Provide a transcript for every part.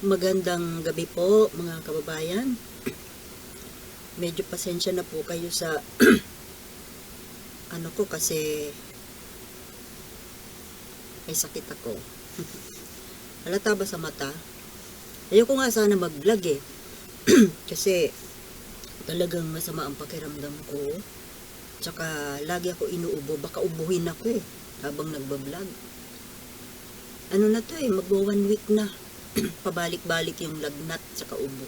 Magandang gabi po mga kababayan. Medyo pasensya na po kayo sa ano ko kasi may sakit ako. Halata ba sa mata? Ayoko nga sana mag-vlog eh. kasi talagang masama ang pakiramdam ko. Tsaka lagi ako inuubo. Baka ubuhin ako eh habang nagbablog. Ano na to eh, magwa one week na pabalik-balik yung lagnat sa ubo.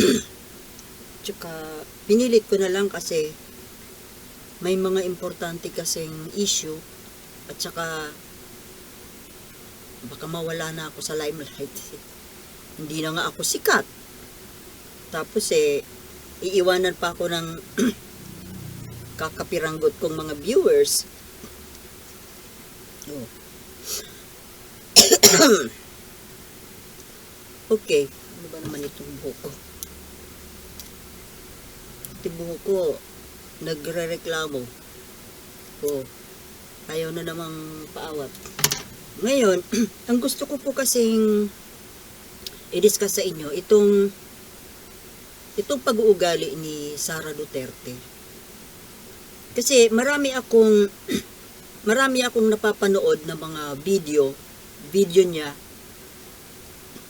Tsaka, pinilit ko na lang kasi may mga importante kasing issue at saka baka mawala na ako sa limelight. Hindi na nga ako sikat. Tapos eh, iiwanan pa ako ng kakapiranggot kong mga viewers. Oh. Okay. Ano ba naman itong buhok ko? Itong buhok ko, nagre-reklamo. Oh, ayaw na namang paawat. Ngayon, ang gusto ko po kasing i-discuss sa inyo, itong itong pag-uugali ni Sara Duterte. Kasi marami akong marami akong napapanood na mga video, video niya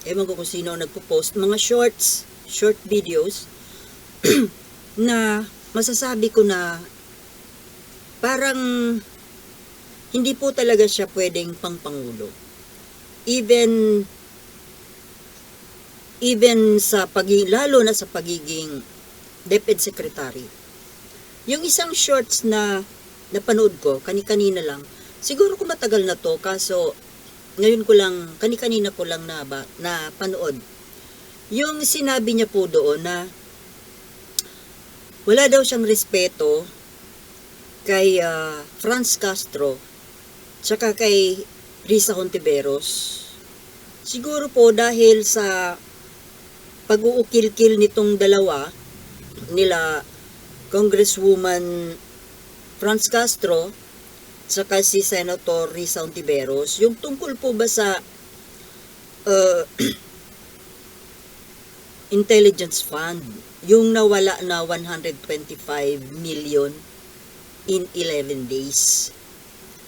ewan ko kung sino ang nagpo-post, mga shorts, short videos, na masasabi ko na parang hindi po talaga siya pwedeng pangpangulo. Even even sa pagi lalo na sa pagiging DepEd secretary. Yung isang shorts na napanood ko, kani-kanina lang, siguro kung matagal na to, kaso ngayon ko lang, kani-kanina ko lang na, na panood. Yung sinabi niya po doon na wala daw siyang respeto kay ah, Franz Castro tsaka kay Risa Hontiveros. Siguro po dahil sa pag-uukil-kil nitong dalawa nila Congresswoman Franz Castro saka si Senator Risa Ontiveros, yung tungkol po ba sa uh, intelligence fund, yung nawala na 125 million in 11 days.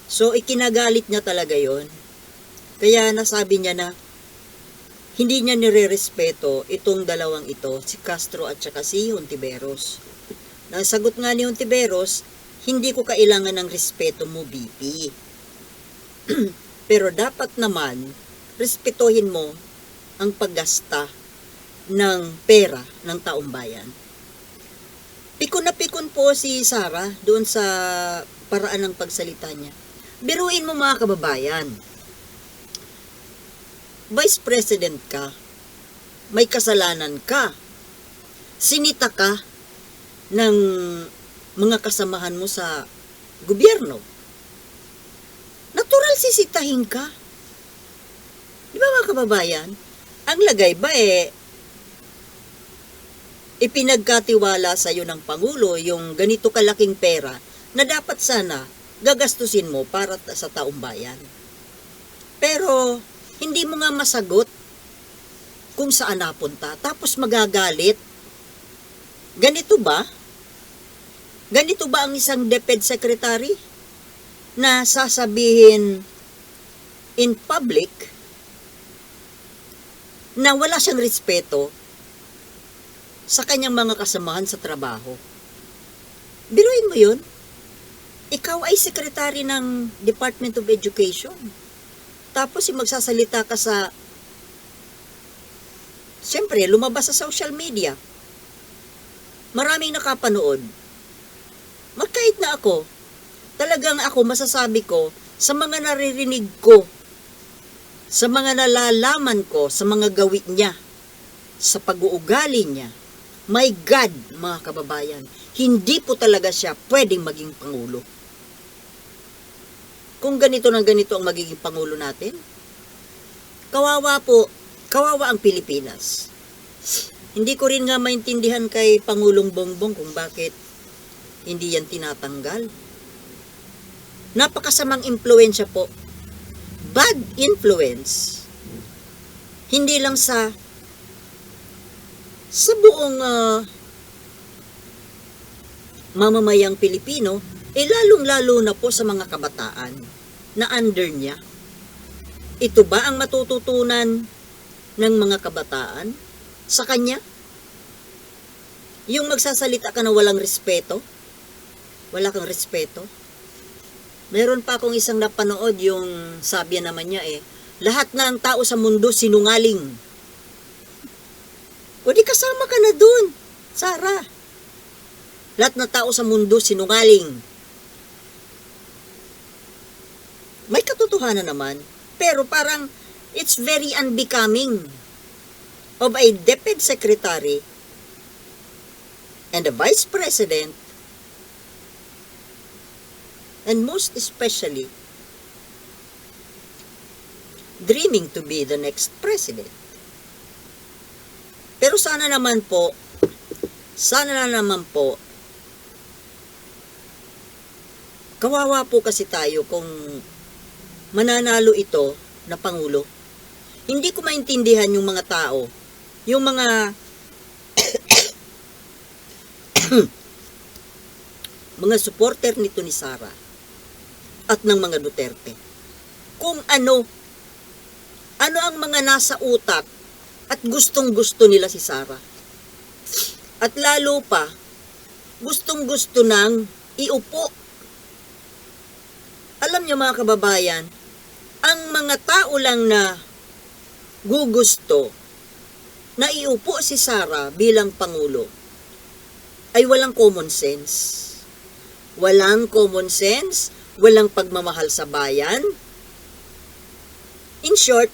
So, ikinagalit niya talaga yon Kaya nasabi niya na hindi niya nire-respeto itong dalawang ito, si Castro at saka si Hontiveros. Nasagot nga ni Hontiveros, hindi ko kailangan ng respeto mo, BP. Pero dapat naman, respetuhin mo ang paggasta ng pera ng taong bayan. Pikon na pikon po si Sara doon sa paraan ng pagsalita niya. Biruin mo mga kababayan. Vice President ka. May kasalanan ka. Sinita ka ng mga kasamahan mo sa gobyerno. Natural sisitahin ka. Di ba mga kababayan? Ang lagay ba eh, ipinagkatiwala sa iyo ng Pangulo yung ganito kalaking pera na dapat sana gagastusin mo para sa taong bayan. Pero, hindi mo nga masagot kung saan napunta. Tapos magagalit. Ganito ba? Ganito ba ang isang DepEd secretary na sasabihin in public na wala siyang respeto sa kanyang mga kasamahan sa trabaho? Biruin mo yun. Ikaw ay secretary ng Department of Education. Tapos yung magsasalita ka sa Siyempre, lumabas sa social media. Maraming nakapanood magkait na ako. Talagang ako masasabi ko sa mga naririnig ko, sa mga nalalaman ko, sa mga gawin niya, sa pag-uugali niya. My God, mga kababayan, hindi po talaga siya pwedeng maging pangulo. Kung ganito na ganito ang magiging pangulo natin, kawawa po, kawawa ang Pilipinas. Hindi ko rin nga maintindihan kay Pangulong Bongbong kung bakit hindi yan tinatanggal. Napakasamang impluensya po. Bad influence. Hindi lang sa sa buong ah, mamamayang Pilipino, eh lalong-lalo na po sa mga kabataan na under niya. Ito ba ang matututunan ng mga kabataan sa kanya? Yung magsasalita ka na walang respeto? Wala kang respeto? Meron pa akong isang napanood yung sabi naman niya eh, lahat na ang tao sa mundo sinungaling. O di kasama ka na dun, Sarah. Lahat na tao sa mundo sinungaling. May katotohanan naman, pero parang it's very unbecoming of a DepEd secretary and a vice president and most especially dreaming to be the next president. Pero sana naman po, sana na naman po, kawawa po kasi tayo kung mananalo ito na Pangulo. Hindi ko maintindihan yung mga tao, yung mga mga supporter nito ni Sara at ng mga Duterte. Kung ano, ano ang mga nasa utak at gustong gusto nila si Sara. At lalo pa, gustong gusto nang iupo. Alam niyo mga kababayan, ang mga tao lang na gugusto na iupo si Sara bilang Pangulo ay walang common sense. Walang common sense, walang pagmamahal sa bayan. In short,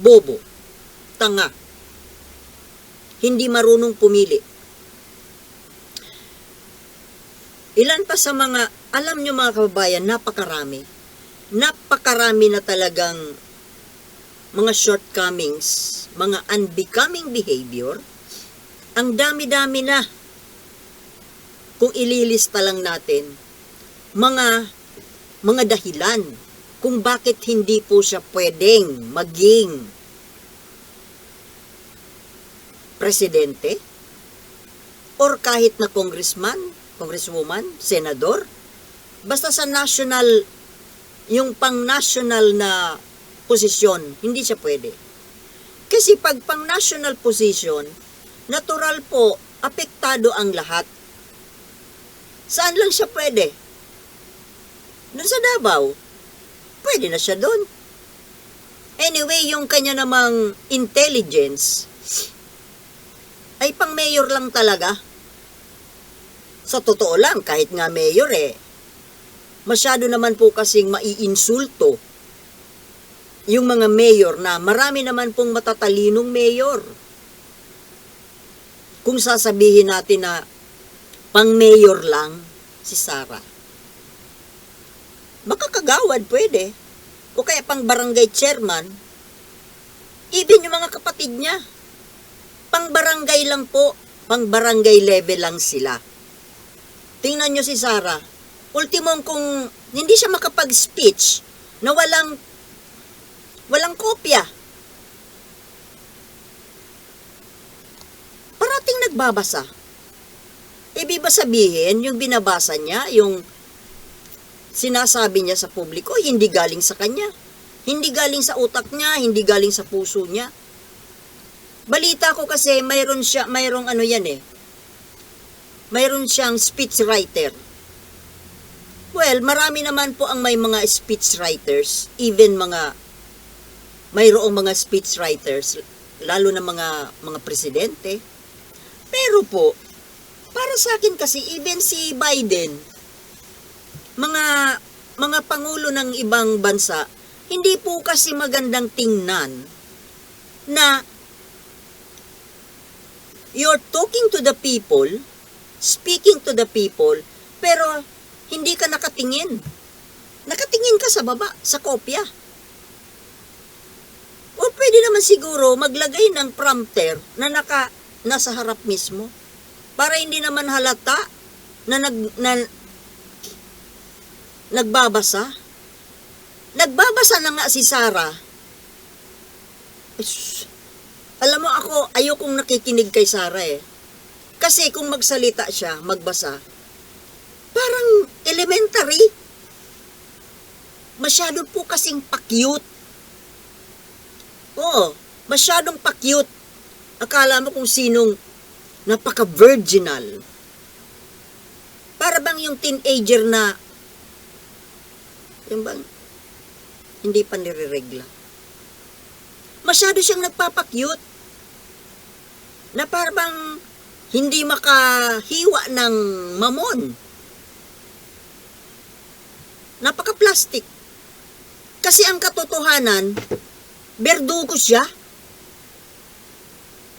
bobo, tanga, hindi marunong pumili. Ilan pa sa mga, alam nyo mga kababayan, napakarami. Napakarami na talagang mga shortcomings, mga unbecoming behavior. Ang dami-dami na kung ililista lang natin mga mga dahilan kung bakit hindi po siya pwedeng maging presidente or kahit na congressman, congresswoman, senador, basta sa national, yung pang-national na posisyon, hindi siya pwede. Kasi pag pang-national position, natural po, apektado ang lahat. Saan lang siya pwede? Doon sa Davao. Pwede na siya doon. Anyway, yung kanya namang intelligence, ay pang mayor lang talaga. Sa totoo lang, kahit nga mayor eh, masyado naman po kasing maiinsulto yung mga mayor na marami naman pong matatalinong mayor. Kung sasabihin natin na pang mayor lang si Sara. Baka kagawad pwede. O kaya pang barangay chairman. Even yung mga kapatid niya. Pang barangay lang po. Pang barangay level lang sila. Tingnan nyo si Sara. Ultimong kung hindi siya makapag-speech na walang walang kopya. Parating nagbabasa. Ibig ba sabihin, yung binabasa niya, yung sinasabi niya sa publiko, hindi galing sa kanya. Hindi galing sa utak niya, hindi galing sa puso niya. Balita ko kasi mayroon siya, mayroong ano yan eh. Mayroon siyang speech writer. Well, marami naman po ang may mga speech writers, even mga mayroong mga speech writers, lalo na mga mga presidente. Pero po, para sa akin kasi even si Biden, mga mga pangulo ng ibang bansa, hindi po kasi magandang tingnan na you're talking to the people, speaking to the people, pero hindi ka nakatingin. Nakatingin ka sa baba, sa kopya. O pwede naman siguro maglagay ng prompter na naka, nasa harap mismo para hindi naman halata na nag na, nagbabasa. Nagbabasa na nga si Sarah Alam mo ako, ayokong nakikinig kay Sara eh. Kasi kung magsalita siya, magbasa, parang elementary. Masyado po kasing pa-cute. Oo, masyadong pa-cute. Akala mo kung sinong napaka-virginal. Para bang yung teenager na yung bang hindi pa nire-regla. Masyado siyang nagpapakyut na para bang hindi makahiwa ng mamon. Napaka-plastic. Kasi ang katotohanan, berdugo siya.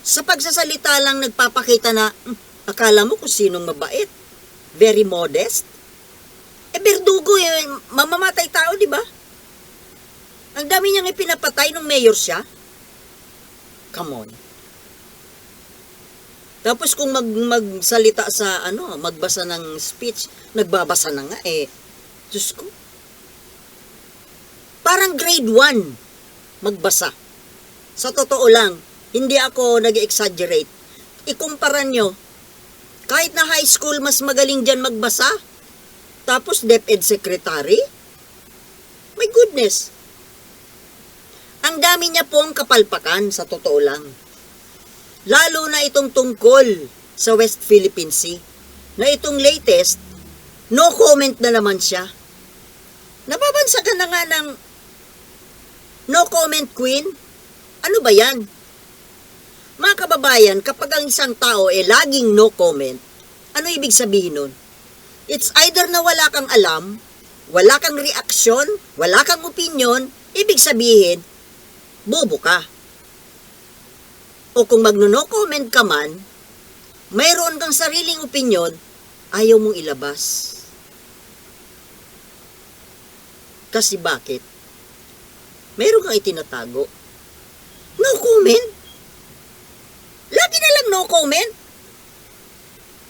Sa pagsasalita lang nagpapakita na, "Hmm, akala mo kung sinong mabait. Very modest. Eh, berdugo eh, mamamatay tao, di ba? Ang dami niyang ipinapatay nung mayor siya. Come on. Tapos kung mag, magsalita sa ano, magbasa ng speech, nagbabasa na nga eh. Diyos ko. Parang grade 1 magbasa. Sa totoo lang, hindi ako nag-exaggerate. Ikumpara nyo, kahit na high school, mas magaling dyan magbasa. Tapos DepEd secretary. My goodness. Ang dami niya po ang kapalpakan, sa totoo lang. Lalo na itong tungkol sa West Philippine Sea. Na itong latest, no comment na naman siya. Nababansagan na nga ng no comment queen. Ano ba yan? Mga kababayan, kapag ang isang tao eh laging no comment, ano ibig sabihin nun? It's either na wala kang alam, wala kang reaksyon, wala kang opinion, ibig sabihin, bobo ka. O kung magno-no comment ka man, mayroon kang sariling opinion, ayaw mong ilabas. Kasi bakit? Mayroon kang itinatago. No comment? Lagi na lang no comment?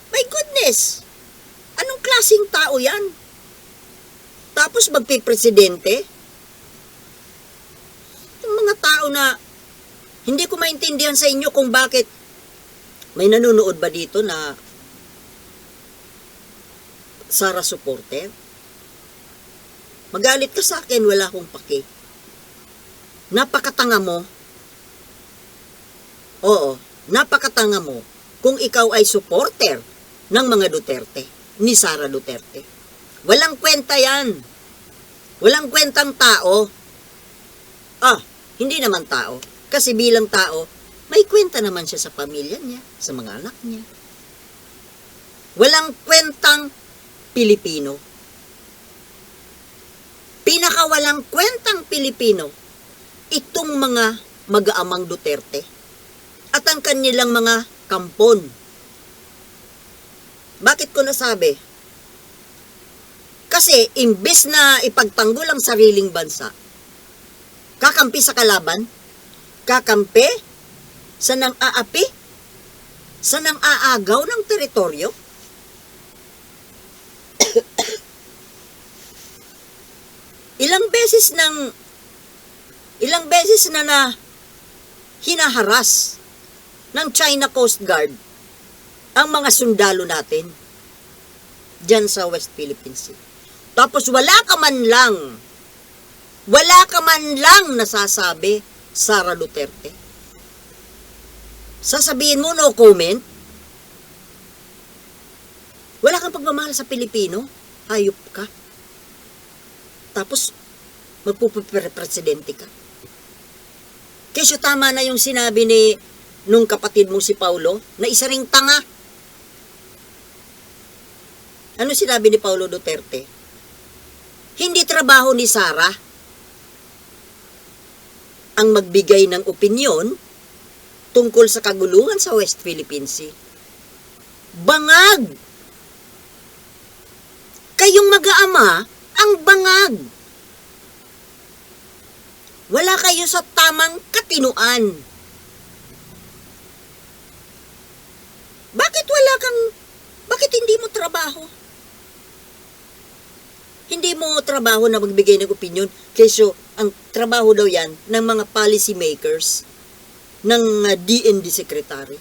My goodness! Anong klasing tao yan? Tapos magpipresidente? Yung mga tao na hindi ko maintindihan sa inyo kung bakit may nanonood ba dito na Sara supporter? Magalit ka sa akin, wala akong paki. Napakatanga mo. Oo, napakatanga mo kung ikaw ay supporter ng mga Duterte, ni Sara Duterte. Walang kwenta yan. Walang kwentang tao. Ah, hindi naman tao. Kasi bilang tao, may kwenta naman siya sa pamilya niya, sa mga anak niya. Walang kwentang Pilipino. Pinakawalang kwentang Pilipino, itong mga mag-aamang Duterte at ang kanilang mga kampon. Bakit ko nasabi? Kasi imbes na ipagtanggol ang sariling bansa, kakampi sa kalaban, kakampi sa nang aapi, sa nang aagaw ng teritoryo. ilang beses nang ilang beses na na hinaharas ng China Coast Guard ang mga sundalo natin dyan sa West Philippine Sea. Tapos wala ka man lang, wala ka man lang nasasabi, Sara Duterte. Sasabihin mo no comment? Wala kang pagmamahal sa Pilipino? Hayop ka. Tapos, magpupresidente ka. Kesyo tama na yung sinabi ni nung kapatid mo si Paulo na isa ring tanga. Ano sinabi ni Paulo Duterte? Hindi trabaho ni Sara ang magbigay ng opinyon tungkol sa kaguluhan sa West Philippine Sea. Bangag! Kayong mag-aama ang bangag. Wala kayo sa tamang katinuan. Bakit wala kang, bakit hindi mo trabaho? Hindi mo trabaho na magbigay ng opinion, kesyo ang trabaho daw yan ng mga policy makers ng uh, DND Secretary,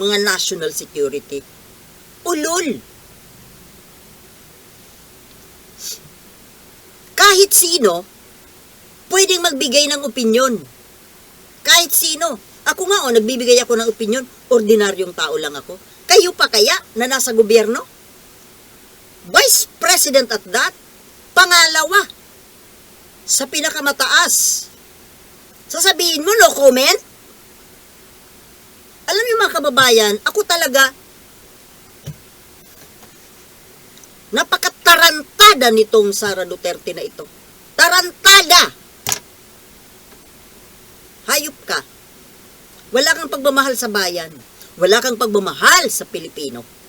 mga national security. Ulol! Kahit sino, pwedeng magbigay ng opinyon. Kahit sino. Ako nga, oh, nagbibigay ako ng opinyon, ordinaryong tao lang ako. Kayo pa kaya na nasa gobyerno? Vice President at that, pangalawa, sa pinakamataas. Sasabihin mo, no comment? Alam niyo mga kababayan, ako talaga, napakatarantada nitong Sara Duterte na ito. Tarantada! Hayop ka. Wala kang pagmamahal sa bayan. Wala kang pagmamahal sa Pilipino.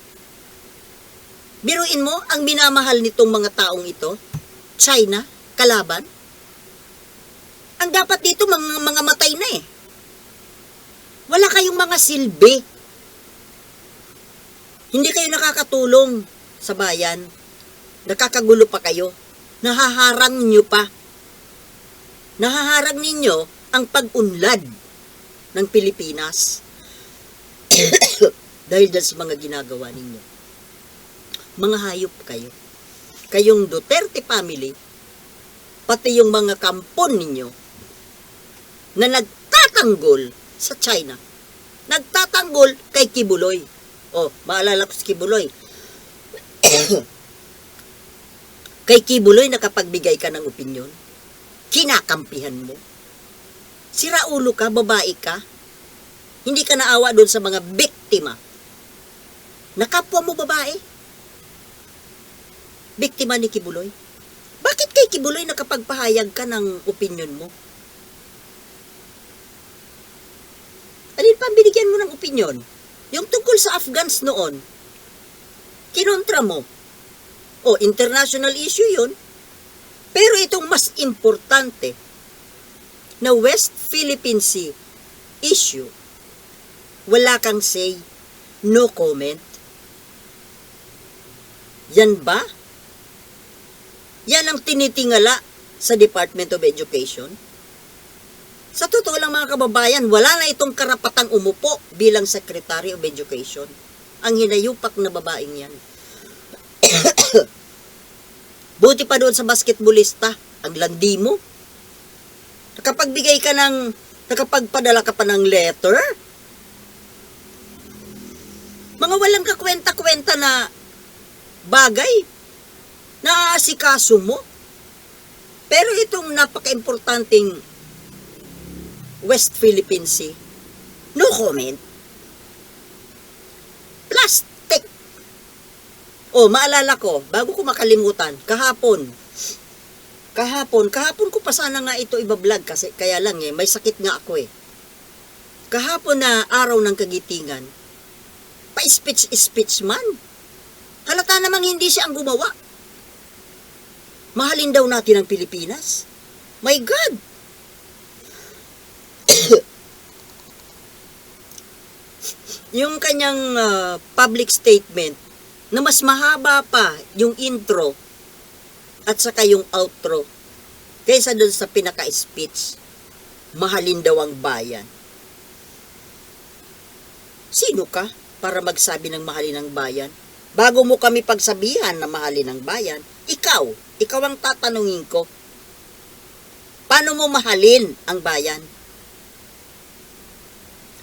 Biruin mo, ang minamahal nitong mga taong ito, China, kalaban. Ang dapat dito, mga, mga matay na eh. Wala kayong mga silbi. Hindi kayo nakakatulong sa bayan. Nakakagulo pa kayo. Nahaharang nyo pa. Nahaharang ninyo ang pag-unlad ng Pilipinas. Dahil sa mga ginagawa ninyo. Mga hayop kayo. Kayong Duterte family, pati yung mga kampon ninyo, na nagtatanggol sa China. Nagtatanggol kay Kibuloy. Oh, maalala ko si Kibuloy. kay Kibuloy nakapagbigay ka ng opinyon. Kinakampihan mo. Sira ulo ka, babae ka. Hindi ka naawa doon sa mga biktima. Nakapwa mo babae. Biktima ni Kibuloy. Bakit kay Kibuloy nakapagpahayag ka ng opinyon mo? Alin pa binigyan mo ng opinyon? Yung tungkol sa Afghans noon, kinontra mo. O, international issue yun. Pero itong mas importante na West Philippine Sea issue, wala kang say, no comment. Yan ba? Yan ang tinitingala sa Department of Education? Sa totoo lang mga kababayan, wala na itong karapatang umupo bilang Secretary of Education. Ang hinayupak na babaeng yan. Buti pa doon sa basketballista, ang landi mo. Nakapagbigay ka ng, nakapagpadala ka pa ng letter. Mga walang kakwenta-kwenta na bagay na asikaso mo. Pero itong napaka-importanting West Philippine Sea, no comment. Plastic. Oh, maalala ko, bago ko makalimutan, kahapon, kahapon, kahapon ko pa sana nga ito ibablog kasi kaya lang eh, may sakit nga ako eh. Kahapon na araw ng kagitingan, pa-speech-speech man. Halata namang hindi siya ang gumawa. Mahalin daw natin ang Pilipinas. My God! yung kanyang ah, public statement na mas mahaba pa yung intro at saka yung outro kaysa doon sa pinaka-speech. Mahalin daw ang bayan. Sino ka para magsabi ng mahalin ang bayan? Bago mo kami pagsabihan na mahalin ang bayan, ikaw, ikaw ang tatanungin ko. Paano mo mahalin ang bayan?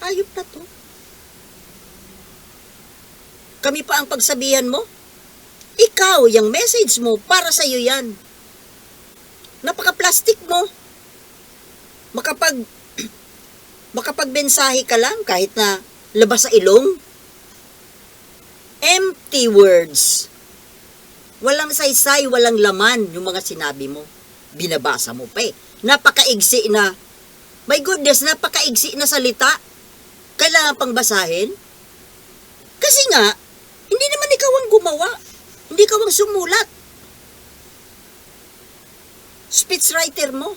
Ayop na to. Kami pa ang pagsabihan mo? Ikaw, yung message mo, para sa iyo yan. Napaka-plastic mo. Makapag, makapagbensahe ka lang kahit na labas sa ilong. Empty words. Walang saysay, walang laman yung mga sinabi mo. Binabasa mo pa eh. Napakaigsi na. My goodness, napakaigsi na salita. Kailangan pang basahin? Kasi nga, hindi naman ikaw ang gumawa. Hindi ikaw ang sumulat. Speechwriter mo.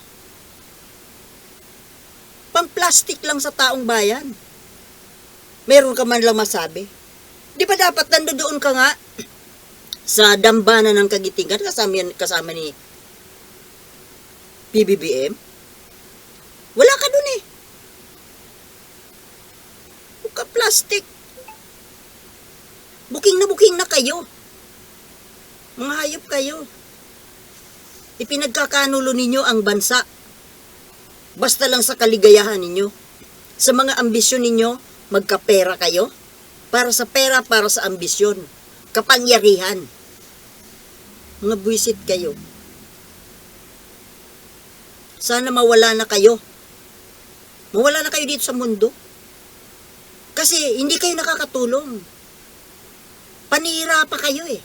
Pang-plastic lang sa taong bayan. Meron ka man lang masabi. Di ba dapat nandoon ka nga sa dambana ng kagitingan kasama, yan- kasama ni PBBM? Wala ka dun eh. Ka-plastic. Buking na buking na kayo. Mga hayop kayo. Ipinagkakanulo ninyo ang bansa. Basta lang sa kaligayahan ninyo. Sa mga ambisyon ninyo, magkapera kayo. Para sa pera, para sa ambisyon. Kapangyarihan. Mga buwisit kayo. Sana mawala na kayo. Mawala na kayo dito sa mundo. Kasi hindi kayo nakakatulong. Panira pa kayo eh.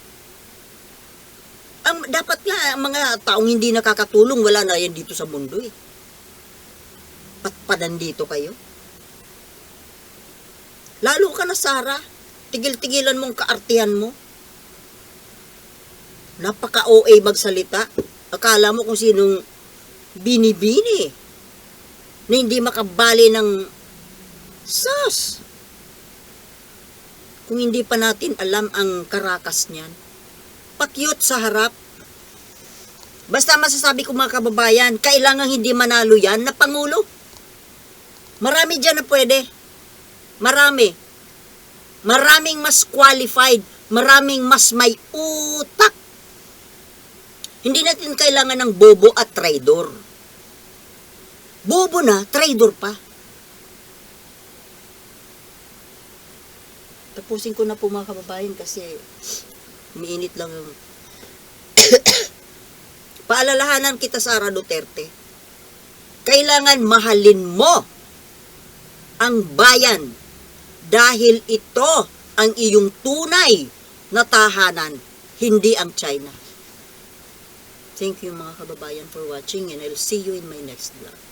Ang dapat nga ang mga taong hindi nakakatulong wala na yan dito sa mundo eh. Patpadan dito kayo. Lalo ka na Sara, tigil-tigilan mong kaartihan mo. Napaka-OA magsalita. Akala mo kung sinong binibini na hindi makabali ng sas. Kung hindi pa natin alam ang karakas niyan. Pakyot sa harap. Basta masasabi ko mga kababayan, kailangan hindi manalo yan na Pangulo. Marami dyan na pwede. Marami. Maraming mas qualified. Maraming mas may utak. Hindi natin kailangan ng bobo at traidor. Bobo na, traidor pa. Tapusin ko na po mga kababayan kasi umiinit lang yung... Paalalahanan kita Sara Duterte. Kailangan mahalin mo ang bayan dahil ito ang iyong tunay na tahanan, hindi ang China. Thank you mga kababayan for watching and I'll see you in my next vlog.